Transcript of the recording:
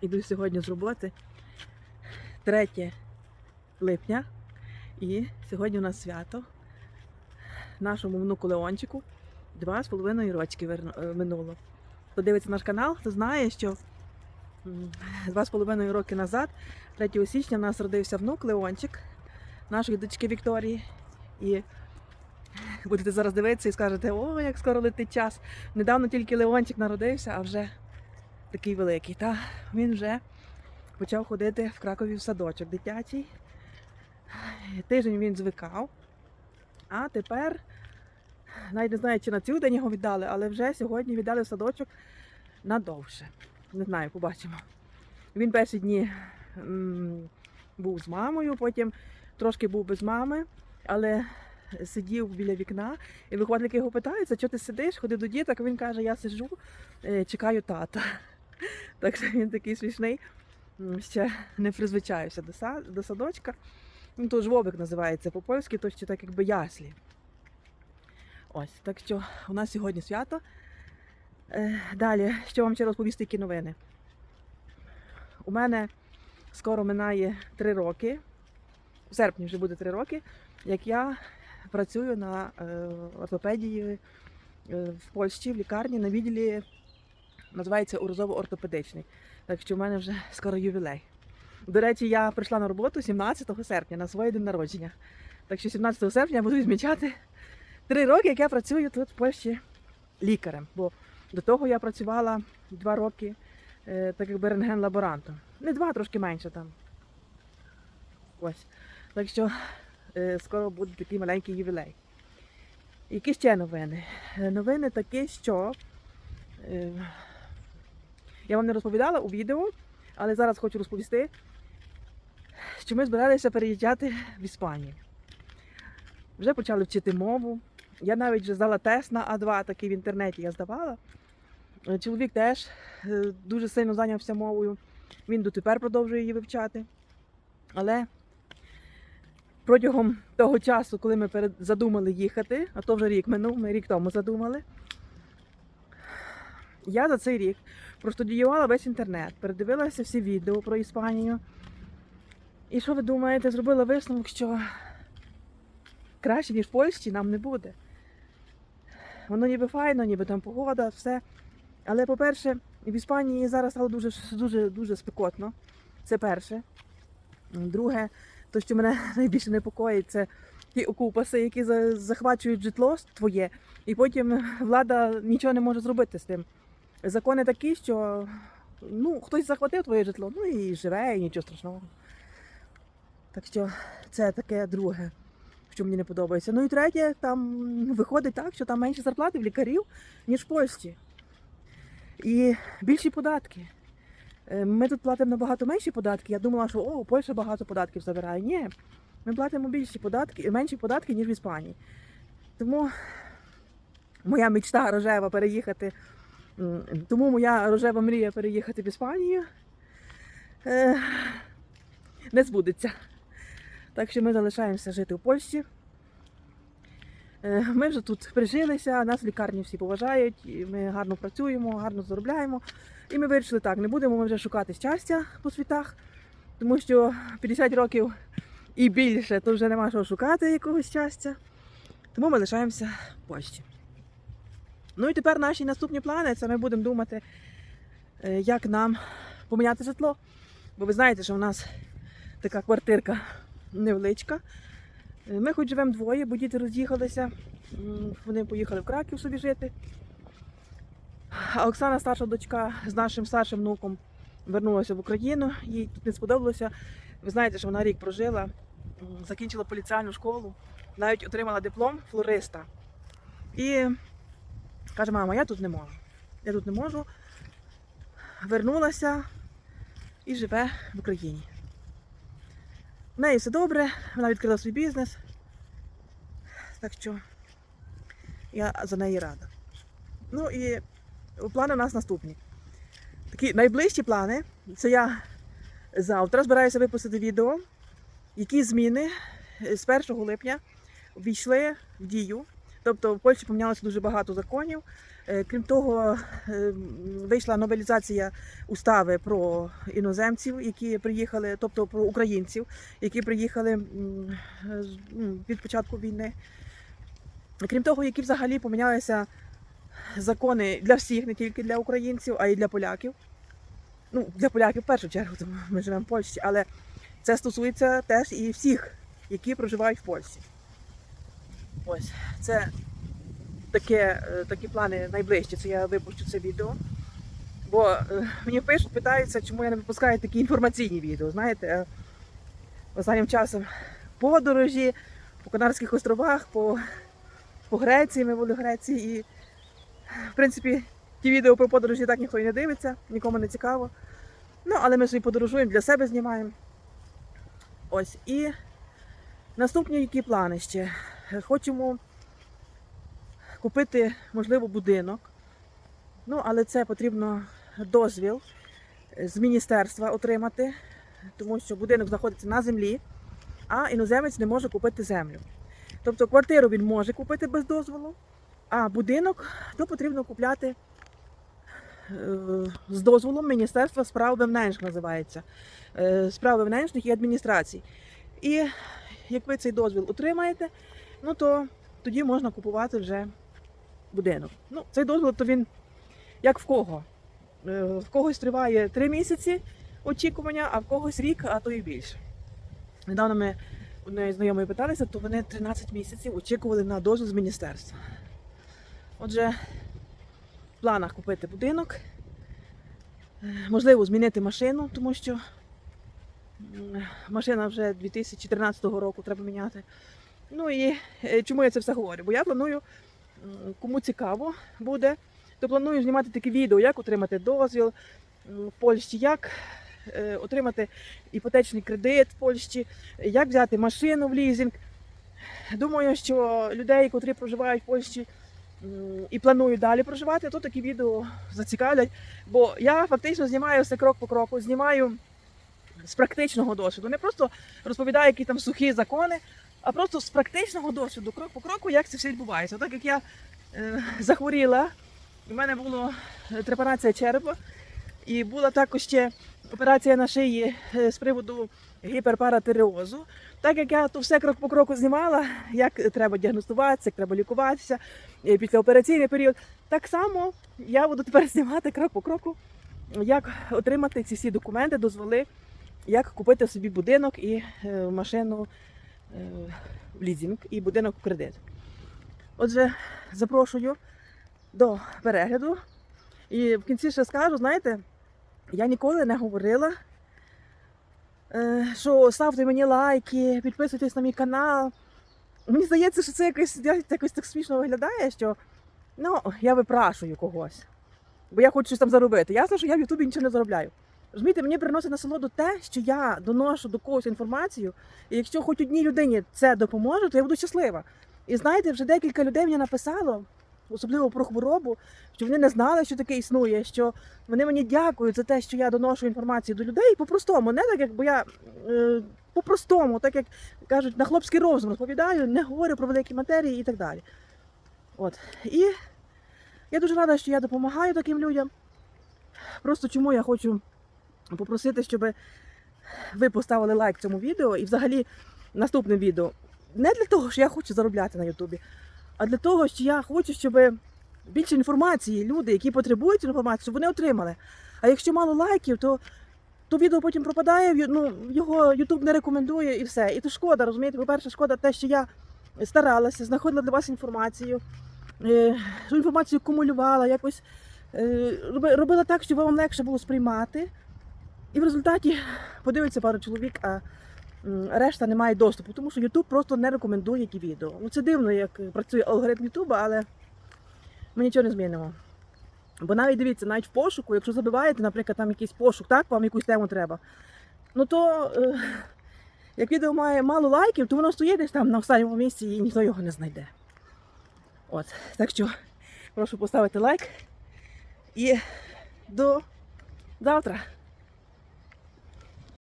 Іду сьогодні з роботи 3 липня. І сьогодні у нас свято. Нашому внуку Леончику два з половиною рочки е, минуло. Хто дивиться наш канал, то знає, що два з половиною роки назад, 3 січня, в нас родився внук Леончик, нашої дочки Вікторії. І будете зараз дивитися і скажете, о, як скоро летить час. Недавно тільки Леончик народився, а вже такий великий. Та він вже почав ходити в Кракові в садочок дитячий. Тиждень він звикав. А тепер, навіть не знаю, чи на цілий день його віддали, але вже сьогодні віддали в садочок надовше. Не знаю, побачимо. Він перші дні м, був з мамою, потім трошки був без мами, але сидів біля вікна, і виховательки його питаються, що ти сидиш, ходи до діток. Він каже, я сиджу, е, чекаю тата. Так що він такий смішний. Ще не призвичаюся до, са- до садочка. Ну, то жвобик називається по-польськи, то ще так якби яслі. Ось, так що у нас сьогодні свято. Е, Далі, що вам ще розповісти, які новини. У мене скоро минає три роки, в серпні вже буде три роки, як я працюю на е, ортопедії е, в Польщі, в лікарні на відділі, називається урозово-ортопедичний. Так що в мене вже скоро ювілей. До речі, я прийшла на роботу 17 серпня на своє день народження. Так що 17 серпня я буду відмічати три роки, як я працюю тут в Польщі лікарем. Бо до того я працювала два роки, е, так якби рентген-лаборантом. Не два, трошки менше там. Ось. Так що е, скоро буде такий маленький ювілей. Які ще новини? Е, Новини такі, що я вам не розповідала у відео, але зараз хочу розповісти, що ми збиралися переїжджати в Іспанію. Вже почали вчити мову. Я навіть вже здала тест на А2, такий в інтернеті я здавала. Чоловік теж е, дуже сильно зайнявся мовою. Він дотепер продовжує її вивчати. Але протягом того часу, коли ми задумали їхати, а то вже рік минув, ми рік тому задумали. Я за цей рік простудіювала весь інтернет, передивилася всі відео про Іспанію. І що ви думаєте, зробила висновок, що краще, ніж в Польщі, нам не буде. Воно ніби файно, ніби там погода, все. Але, по-перше, в Іспанії зараз стало дуже, дуже, дуже спекотно. Це перше. Друге, то, що мене найбільше непокоїть, це ті окупаси, які захвачують житло твоє, і потім влада нічого не може зробити з тим. Закони такі, що ну, хтось захватив твоє житло, ну і живе, і нічого страшного. Так що це таке друге, що мені не подобається. Ну і третє, там виходить так, що там менше зарплати в лікарів, ніж в Польщі. І більші податки. Е, Ми тут платимо набагато менші податки. Я думала, що о, Польща багато податків забирає. Ні, ми платимо більші податки, менші податки, ніж в Іспанії. Тому моя мечта рожева переїхати. Тому моя рожева мрія переїхати в Іспанію е, не збудеться. Так що ми залишаємося жити в Польщі. Е, Ми вже тут прижилися, нас в лікарні всі поважають, і ми гарно працюємо, гарно заробляємо. І ми вирішили так, не будемо ми вже шукати щастя по світах, тому що 50 років і більше, то вже нема що шукати якогось щастя. Тому ми лишаємося в Польщі. Ну і тепер наші наступні плани це ми будемо думати, е, як нам поміняти житло. Бо ви знаєте, що в нас така квартирка невеличка. Е, Ми хоч живемо двоє, бо діти роз'їхалися. Вони поїхали в Краків собі жити. А Оксана, старша дочка, з нашим старшим внуком вернулася в Україну. Їй тут не сподобалося. Ви знаєте, що вона рік прожила, закінчила поліціальну школу, навіть отримала диплом флориста. І каже, мама, я тут не можу. Я тут не можу. Вернулася і живе в Україні. В неї все добре, вона відкрила свій бізнес. Так що я за неї рада. Ну і плани у нас наступні. Такі найближчі плани це я завтра збираюся випустити відео, які зміни з 1 липня ввійшли в дію. Тобто в Польщі помінялося дуже багато законів. Е, Крім того, е, вийшла новелізація устави про іноземців, які приїхали, тобто про українців, які приїхали м, від початку війни. Крім того, які взагалі помінялися закони для всіх, не тільки для українців, а й для поляків. Ну, для поляків в першу чергу, тому ми живемо в Польщі, але це стосується теж і всіх, які проживають в Польщі. Ось, це таке, е, такі плани найближчі, це я випущу це відео. Бо е, мені пишуть, питаються, чому я не випускаю такі інформаційні відео. Знаєте, е, останнім часом подорожі по Канарських островах, по, по Греції, ми були в Греції. І, в принципі, ті відео про подорожі так ніхто і не дивиться, нікому не цікаво. Ну, але ми собі подорожуємо, для себе знімаємо. Ось. І наступні які плани ще. Хочемо купити, можливо, будинок. Ну, але це потрібно дозвіл з міністерства отримати, тому що будинок знаходиться на землі, а іноземець не може купити землю. Тобто квартиру він може купити без дозволу, а будинок то потрібно купляти е, з дозволом Міністерства справ вевненших називається. Е, Справ вевненшних і адміністрацій. І як ви цей дозвіл отримаєте, ну то тоді можна купувати вже будинок. Ну, цей дозвіл то він як в кого. Е, В когось триває три місяці очікування, а в когось рік, а то і більше. Недавно ми неї знайомої питалися, то вони 13 місяців очікували на дозвіл з міністерства. Отже, в планах купити будинок, Е, можливо, змінити машину, тому що машина вже 2013 року треба міняти. Ну і е, чому я це все говорю? Бо я планую, кому цікаво буде, то планую знімати таке відео, як отримати дозвіл в Польщі, як е, отримати іпотечний кредит в Польщі, як взяти машину в лізинг. Думаю, що людей, котрі проживають в Польщі і планують далі проживати, то такі відео зацікавлять. Бо я фактично знімаю все крок по кроку, знімаю з практичного досвіду. Не просто розповідаю, які там сухі закони, а просто з практичного досвіду, крок по кроку, як це все відбувається. Так як я е, захворіла, у мене була е, трепанація черепа, і була також ще операція на шиї е, з приводу гіперпаратиреозу. Так як я то все крок по кроку знімала, як треба діагностуватися, як треба лікуватися, е, післяопераційний період, так само я буду тепер знімати крок по кроку, як отримати ці всі документи, дозволи, як купити собі будинок і машину в лізинг і будинок в кредит. Отже, запрошую до перегляду. І в кінці ще скажу, знаєте, я ніколи не говорила, е, що ставте мені лайки, підписуйтесь на мій канал. Мені здається, що це якось, якось так смішно виглядає, що ну, я випрашую когось. Бо я хочу щось там заробити. Ясно, що я в Ютубі нічого не заробляю. Розумієте, мені приносить насолоду те, що я доношу до когось інформацію, і якщо хоч одній людині це допоможе, то я буду щаслива. І знаєте, вже декілька людей мені написало, особливо про хворобу, що вони не знали, що таке існує, що вони мені дякують за те, що я доношу інформацію до людей по-простому, не так, як бо я е, по-простому, так як кажуть, на хлопський розум розповідаю, не говорю про великі матерії і так далі. От. І я дуже рада, що я допомагаю таким людям. Просто чому я хочу попросити, щоб ви поставили лайк цьому відео і взагалі наступним відео. Не для того, що я хочу заробляти на Ютубі, а для того, що я хочу, щоб більше інформації люди, які потребують інформації, щоб вони отримали. А якщо мало лайків, то, то відео потім пропадає, ну, його Ютуб не рекомендує і все. І то шкода, розумієте? По-перше, шкода те, що я старалася, знаходила для вас інформацію, е, інформацію кумулювала, якось е, робила так, щоб вам легше було сприймати. І в результаті подивиться пару чоловік, а решта не має доступу, тому що YouTube просто не рекомендує ті відео. Ну це дивно, як працює алгоритм YouTube, але ми нічого не змінимо. Бо навіть дивіться, навіть в пошуку, якщо забиваєте, наприклад, там якийсь пошук, так, вам якусь тему треба, ну то е, як відео має мало лайків, то воно стоїть десь там на останньому місці і ніхто його не знайде. От. Так що прошу поставити лайк і до завтра.